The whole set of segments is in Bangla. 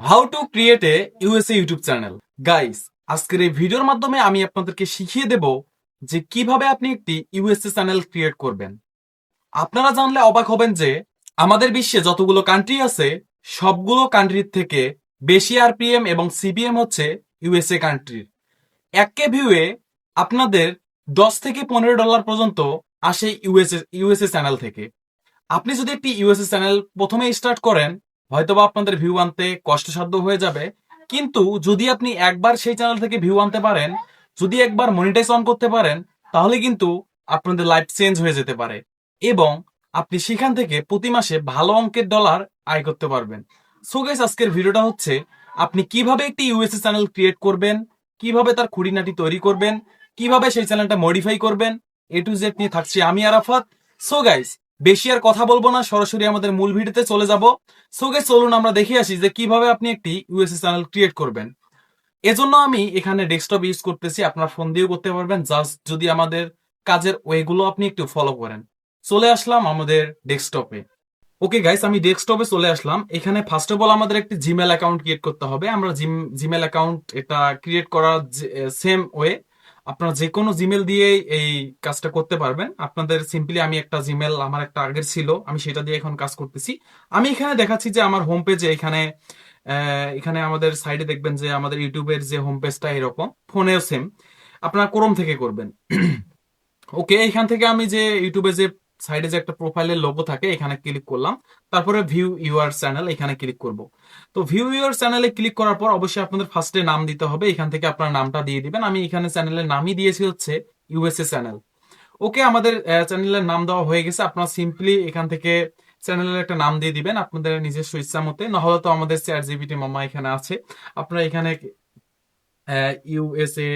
How to create a USA YouTube channel guys আজকের এই ভিডিওর মাধ্যমে আমি আপনাদেরকে শিখিয়ে দেব যে কীভাবে আপনি একটি ইউএসএ চ্যানেল ক্রিয়েট করবেন। আপনারা জানলে অবাক হবেন যে আমাদের বিশ্বে যতগুলো কান্ট্রি আছে, সবগুলো কান্ট্রির থেকে বেশি আরপিএম এবং সিবিএম হচ্ছে ইউএসএ কান্ট্রির এক কে ভিউয়ে আপনাদের দশ থেকে পনেরো ডলার পর্যন্ত আসে ইউএসএ ইউএসএ চ্যানেল থেকে। আপনি যদি একটি ইউএসএ চ্যানেল প্রথমে স্টার্ট করেন হয়তোবা আপনাদের ভিউ আনতে কষ্টসাধ্য হয়ে যাবে, কিন্তু যদি আপনি একবার সেই চ্যানেল থেকে ভিউ আনতে পারেন, যদি একবার মনিটাইজ অন করতে পারেন, তাহলে কিন্তু আপনাদের লাইফ চেঞ্জ হয়ে যেতে পারে এবং আপনি সেখান থেকে প্রতি মাসে ভালো অঙ্কের ডলার আয় করতে পারবেন। সো গাইস আজকের ভিডিওটা হচ্ছে আপনি কীভাবে একটি ইউএসএ চ্যানেল ক্রিয়েট করবেন, কীভাবে তার খুঁটিনাটি তৈরি করবেন, কীভাবে সেই চ্যানেলটা মডিফাই করবেন এ টু জেড নিয়ে থাকছি আমি আরাফাত। সো গাইস বেশি আর কথা বলব না, সরাসরি আমাদের মূল ভিডিওতে চলে যাব। সো গাইস চলুন আমরা দেখে আসি যে কীভাবে আপনি একটি ইউএসএ চ্যানেল ক্রিয়েট করবেন। এজন্য আমি এখানে ডেস্কটপ ইউজ করতেছি, আপনার ফোন দিয়েও করতে পারবেন জাস্ট যদি আমাদের কাজের ওয়েগুলো আপনি একটু ফলো করেন। চলে আসলাম আমাদের ডেস্কটপে ওকে গাইস আমি ডেস্কটপে চলে আসলাম। এখানে ফার্স্ট অফ অল আমাদের একটি জিমেল অ্যাকাউন্ট ক্রিয়েট করতে হবে। আমরা জিমেল অ্যাকাউন্ট এটা ক্রিয়েট করার সেম ওয়ে আপনারা যে কোনো জিমেল দিয়ে এই কাজটা করতে পারবেন। আপনাদের সিম্পলি আমি একটা জিমেল আমার একটা আগের ছিল, আমি সেটা দিয়ে এখন কাজ করতেছি। আমি এখানে দেখাচ্ছি যে আমার হোম পেজে এখানে এখানে আমাদের সাইডে দেখবেন যে আমাদের ইউটিউবের যে হোম পেজটা এরকম, ফোনেও সেম আপনারা কোরম থেকে করবেন। ওকে এখান থেকে আমি যে ইউটিউবে যে সাইডে যে একটা প্রোফাইলের লোগো থাকে, এখানে ক্লিক করলাম। তারপরে ভিউ ইউআর চ্যানেল এখানে ক্লিক করব। তো ভিউ ইউর চ্যানেলে ক্লিক করার পর অবশ্যই আপনাদের ফার্স্টে নাম দিতে হবে। এখান থেকে আপনার নামটা দিয়ে দিবেন। আমি এখানে চ্যানেলের নামই দিয়েছি হচ্ছে ইউএসএ চ্যানেল ওকে আমাদের চ্যানেলের নাম দেওয়া হয়ে গেছে। আপনারা সিম্পলি এখান থেকে চ্যানেলের একটা নাম দিয়ে দিবেন আপনাদের নিজস্ব ইচ্ছা মতে। নাহলে তো আমাদের চ্যাট জিবিটি মামা এখানে আছে। আপনারা এখানে USA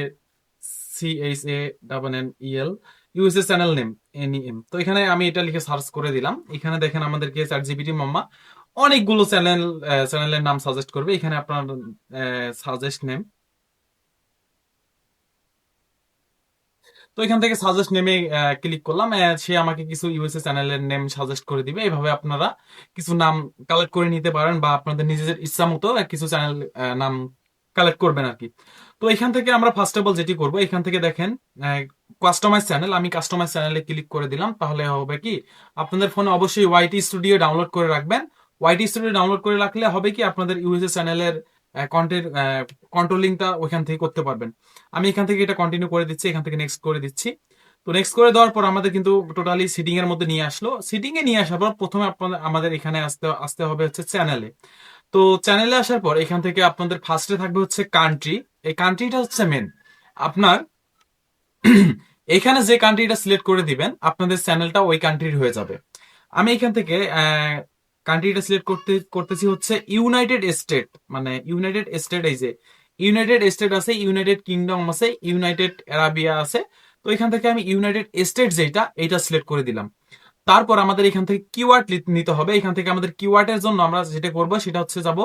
C H A double N E L USA channel name N M তো এখানে আমি এটা লিখে সার্চ করে দিলাম। এখানে দেখেন আমাদেরকে চ্যাট জিবিটি মাম্মা অনেকগুলো চ্যানেল চ্যানেলের নাম সাজেস্ট করবে। এখানে আপনার সাজেস্ট নেম তো এখান থেকে সাজেস্ট নেমে ক্লিক করলাম। সে আমাকে কিছু ইউএসএ চ্যানেলের নেম সাজেস্ট করে দিবে। এইভাবে আপনারা কিছু নাম কালেক্ট করে নিতে পারেন বা আপনাদের নিজেদের ইচ্ছা মতো কিছু চ্যানেল নাম কালেক্ট করবেন আর কি তো এখান থেকে আমরা ফার্স্ট অফ অল যেটি করব, এখান থেকে দেখেন কাস্টমাইজ চ্যানেল আমি কাস্টমাইজ চ্যানেলে ক্লিক করে দিলাম, তাহলে হবে কি, আপনাদের ফোনে অবশ্যই ওয়াইটি স্টুডিও ডাউনলোড করে রাখবেন। ওয়াইটি স্টুডিও ডাউনলোড করে রাখলে হবে কি, আপনাদের ইউএসএ চ্যানেলের কন্টেন্ট কন্ট্রোলিংটা ওইখান থেকে করতে পারবেন। আমি এখান থেকে এটা কন্টিনিউ করে দিচ্ছি, এখান থেকে নেক্সট করে দিচ্ছি। তো নেক্সট করে দেওয়ার পর আমাদের কিন্তু টোটালি সিটিং এর মধ্যে নিয়ে আসলো। সিটিং এ নিয়ে আসার পর প্রথমে আপনাদের, আমাদের এখানে আসতে আসতে হবে হচ্ছে চ্যানেলে তো চ্যানেলে আসার পর এখান থেকে আপনাদের ফার্স্টে থাকবে হচ্ছে কান্ট্রি এই কান্ট্রিটা হচ্ছে মেন আপনার, এখানে যে কান্ট্রিটা সিলেক্ট করে দিবেন, আপনাদের চ্যানেলটা ওই কান্ট্রির হয়ে যাবে। আমি এখান থেকে কান্ট্রিটা সিলেক্ট করতে, করতেছি হচ্ছে ইউনাইটেড স্টেট মানে ইউনাইটেড স্টেট এই যে ইউনাইটেড স্টেট আছে ইউনাইটেড কিংডম আছে ইউনাইটেড আরাবিয়া আছে, তো এখান থেকে আমি ইউনাইটেড স্টেট যেটা এটা সিলেক্ট করে দিলাম। তারপর আমাদের এখান থেকে কিওয়ার্ড নিতে হবে। এখান থেকে আমাদের কিওয়ার্ডের জন্য আমরা যেটা করব, সেটা হচ্ছে যাব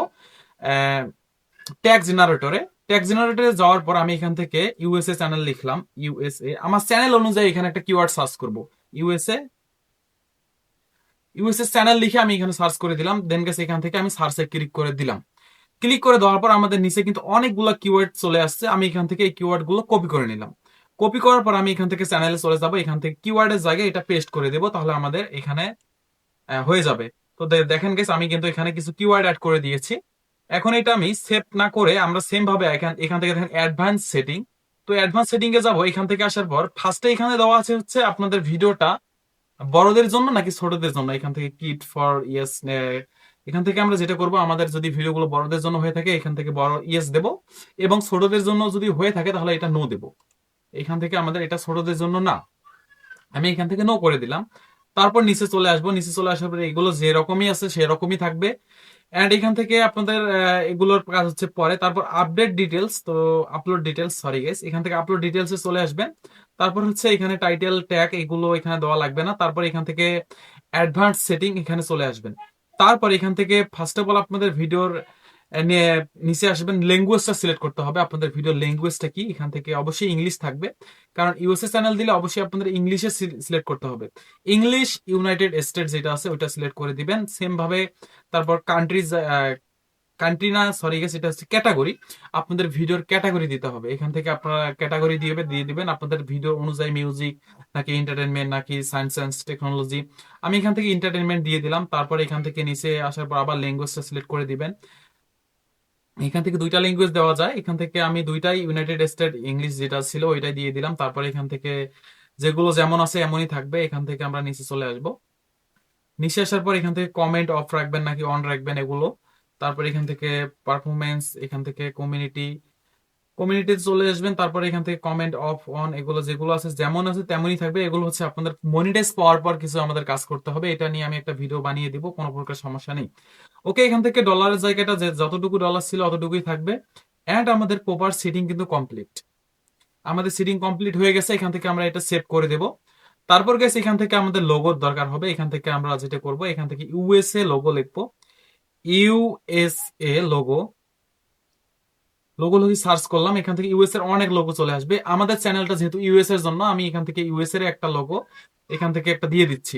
ট্যাগ জেনারেটরে ট্যাগ জেনারেটরে যাওয়ার পর আমি এখান থেকে ইউএসএ চ্যানেল লিখলাম ইউএসএ আমার চ্যানেল অনুযায়ী এখানে একটা কিওয়ার্ড সার্চ করব ইউএসএ ইউএসএস চ্যানেল লিখে আমি এখানে সার্চ করে দিলাম দেন গেছে এখান থেকে আমি সার্চে ক্লিক করে দিলাম। ক্লিক করে দেওয়ার পর আমাদের নিচে কিন্তু অনেকগুলো কিওয়ার্ড চলে আসছে, আমি এখান থেকে এই কিওয়ার্ডগুলো কপি করে নিলাম। কপি করার পর আমি এখান থেকে চ্যানেলে চলে যাব, এখান থেকে কিওয়ার্ডের জায়গায় এটা পেস্ট করে দেবো, তাহলে আমাদের এখানে হয়ে যাবে। তো দেখেন গেছে আমি কিন্তু এখানে কিছু কিওয়ার্ড অ্যাড করে দিয়েছি। এখন এটা আমি সেভ না করে আমরা সেম ভাবে এখান থেকে দেখেন অ্যাডভান্স সেটিং তো অ্যাডভান্স সেটিং এ যাব, এখান থেকে আসার পর ফার্স্টে এখানে দেওয়া আছে হচ্ছে আপনাদের ভিডিওটা বড়দের জন্য নাকি ছোটদের জন্য? এখান থেকে কিট ফর ইয়েস এখান থেকে আমরা যেটা করব, আমাদের যদি ভিডিওগুলো বড়দের জন্য হয়ে থাকে, এখান থেকে বড় ইয়েস দেব। এবং ছোটদের জন্য যদি হয়ে থাকে, তাহলে এটা নো দেব। এখান থেকে আমাদের এটা ছোটদের জন্য না। আমি এখান থেকে নো করে দিলাম। তারপর নিচে চলে আসব। নিচে চলে আসার পরে এগুলো যেরকমই আছে, সেরকমই থাকবে। এন্ড এখান থেকে আপনাদের এগুলোর কাজ হচ্ছে পরে। তারপর আপডেট ডিটেলস তো আপলোড ডিটেলস সরি গেস এখান থেকে আপলোড ডিটেলস এ চলে আসবেন। তারপর হচ্ছে এখানে টাইটেল ট্যাগ এগুলো এখানে দেওয়া লাগবে না। তারপর এখান থেকে অ্যাডভান্স সেটিং এখানে চলে আসবেন। তারপর এখান থেকে ফার্স্ট অফ অল আপনাদের ভিডিওর নিচে আসবেন ল্যাঙ্গুয়েজটা সিলেক্ট করতে হবে। আপনাদের ভিডিওর ল্যাঙ্গুয়েজটা কি? এখান থেকে অবশ্যই ইংলিশ থাকবে। কারণ ইউএসএ চ্যানেল দিলে অবশ্যই আপনাদের ইংলিশে সিলেক্ট করতে হবে। ইংলিশ ইউনাইটেড স্টেট যেটা আছে, ওইটা সিলেক্ট করে দিবেন। সেম ভাবে তারপর কান্ট্রিজ কান্ট্রি না সরি গেছে এটা হচ্ছে ক্যাটাগরি আপনাদের ভিডিওর ক্যাটাগরি দিতে হবে। এখান থেকে আপনারা ক্যাটাগরি দিয়ে দিয়ে দিবেন। আপনাদের ভিডিও অনুযায়ী মিউজিক নাকি এন্টারটেনমেন্ট নাকি সায়েন্স সায়েন্স টেকনোলজি আমি এখান থেকে এন্টারটেনমেন্ট দিয়ে দিলাম। তারপর এখান থেকে নিচে আসার পর আবার ল্যাঙ্গুয়েজটা সিলেক্ট করে দিবেন। এখান থেকে দুইটা ল্যাঙ্গুয়েজ দেওয়া যায়। এখান থেকে আমি দুইটাই ইউনাইটেড স্টেট ইংলিশ যেটা ছিল ওইটাই দিয়ে দিলাম। তারপরে এখান থেকে যেগুলো যেমন আছে এমনই থাকবে। এখান থেকে আমরা নিচে চলে আসব। নিচে আসার পর এখান থেকে কমেন্ট অফ রাখবেন নাকি অন রাখবেন এগুলো। তারপর এখান থেকে পারফরমেন্স এখান থেকে কমিউনিটি কমিউনিটি চলে আসবেন, তারপর এখান থেকে কমেন্ট অফ অন এগুলো যেগুলো আছে, যেমন আছে তেমনই থাকবে। এগুলো হচ্ছে আপনাদের মনিটাইজ পাওয়ার পর কিছু আমাদের কাজ করতে হবে। এটা নিয়ে আমি একটা ভিডিও বানিয়ে দিব, কোনো প্রকার সমস্যা নেই। ওকে এখান থেকে ডলারের জায়গাটা যে যতটুকু ডলার ছিল অতটুকুই থাকবে। অ্যান্ড আমাদের প্রপার সেটিং কিন্তু কমপ্লিট আমাদের সেটিং কমপ্লিট হয়ে গেছে, এখান থেকে আমরা এটা সেভ করে দেব। তারপর গেছে এখান থেকে আমাদের লোগোর দরকার হবে। এখান থেকে আমরা যেটা করব, এখান থেকে ইউএসএ লোগো লিখব। ইউএসএ লোগো লোগো লোগি সার্চ করলাম, এখান থেকে ইউএস এর অনেক লোগো চলে আসবে। আমাদের চ্যানেলটা যেহেতু ইউএস এর জন্য, আমি এখান থেকে ইউএস এর একটা লোগো এখান থেকে একটা দিয়ে দিচ্ছি।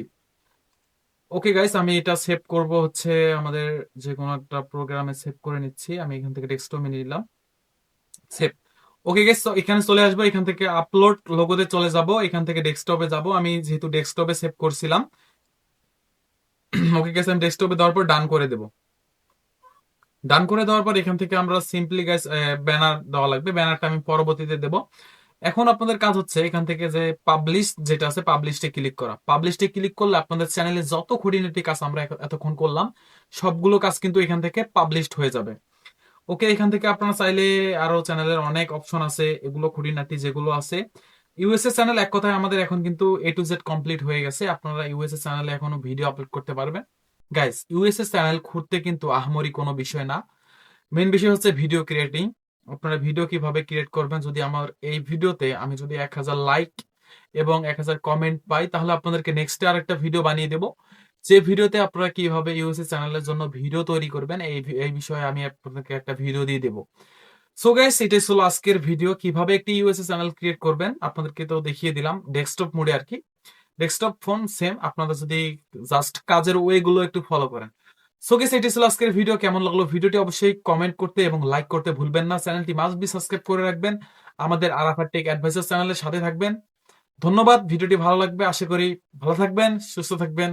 ওকে গাইস আমি এটা সেভ করব হচ্ছে আমাদের যে কোনো একটা প্রোগ্রামে সেভ করে নিচ্ছি। আমি এখান থেকে ডেস্কটপে নিয়ে নিলাম। সেভ ওকে গাইস তো এখানে চলে আসব, এখান থেকে আপলোড লোগোতে চলে যাব, এখান থেকে ডেস্কটপে যাব। আমি যেহেতু ডেস্কটপে সেভ করছিলাম ওকে গাইস আমি ডেস্কটপে দেওয়ার পর ডান করে দেবো। ডান করে দেওয়ার পর এখান থেকে আমরা সিম্পলি গাইস ব্যানার দেওয়া লাগবে। ব্যানারটা আমি পরবর্তীতে দেব। এখন আপনাদের কাজ হচ্ছে এখান থেকে যে পাবলিশ যেটা আছে পাবলিশটে ক্লিক করা। পাবলিশটে ক্লিক করলে আপনাদের চ্যানেলে যত খুঁটিনাটি কাজ আমরা এতক্ষণ করলাম, সবগুলো কাজ কিন্তু এখান থেকে পাবলিশড হয়ে যাবে। ওকে, এখান থেকে আপনারা চাইলে আরও চ্যানেলের অনেক অপশন আছে, এগুলো খুঁটিনাটি যেগুলো আছে। ইউএসএ চ্যানেল এক কথায় আমাদের এখন কিন্তু এ টু জেড কমপ্লিট হয়ে গেছে। আপনারা ইউএসএ চ্যানেলে এখনও ভিডিও আপলোড করতে পারবেন। গাইস ইউএসএস চ্যানেল খুঁড়তে কিন্তু আহমরি কোনো বিষয় না। মেন বিষয় হচ্ছে ভিডিও ক্রিয়েটিং আপনারা ভিডিও কীভাবে ক্রিয়েট করবেন, যদি আমার এই ভিডিওতে আমি যদি এক হাজার লাইক এবং এক হাজার কমেন্ট পাই, তাহলে আপনাদেরকে নেক্সট আর একটা ভিডিও বানিয়ে দেব। যে ভিডিওতে আপনারা কীভাবে ইউএসএ চ্যানেলের জন্য ভিডিও তৈরি করবেন, এই এই বিষয়ে আমি আপনাদেরকে একটা ভিডিও দিয়ে দেবো। সো গাইস এটাই ছিল আজকের ভিডিও কীভাবে একটি ইউএসএ চ্যানেল ক্রিয়েট করবেন, আপনাদেরকে তো দেখিয়ে দিলাম। ডেস্কটপ মোডে আর কি। ডেস্কটপ ফোন সেম আপনারা যদি জাস্ট কাজের ওয়ে গুলো একটু ফলো করেন। সো গেস এটি ছিল আজকের ভিডিও কেমন লাগল ভিডিওটি অবশ্যই কমেন্ট করতে এবং লাইক করতে ভুলবেন না। চ্যানেলটি মাস্ট বি সাবস্ক্রাইব করে রাখবেন। আমাদের আরাফার টেক অ্যাডভাইসার চ্যানেলের সাথে থাকবেন। ধন্যবাদ ভিডিওটি ভালো লাগবে, আশা করি ভালো থাকবেন, সুস্থ থাকবেন।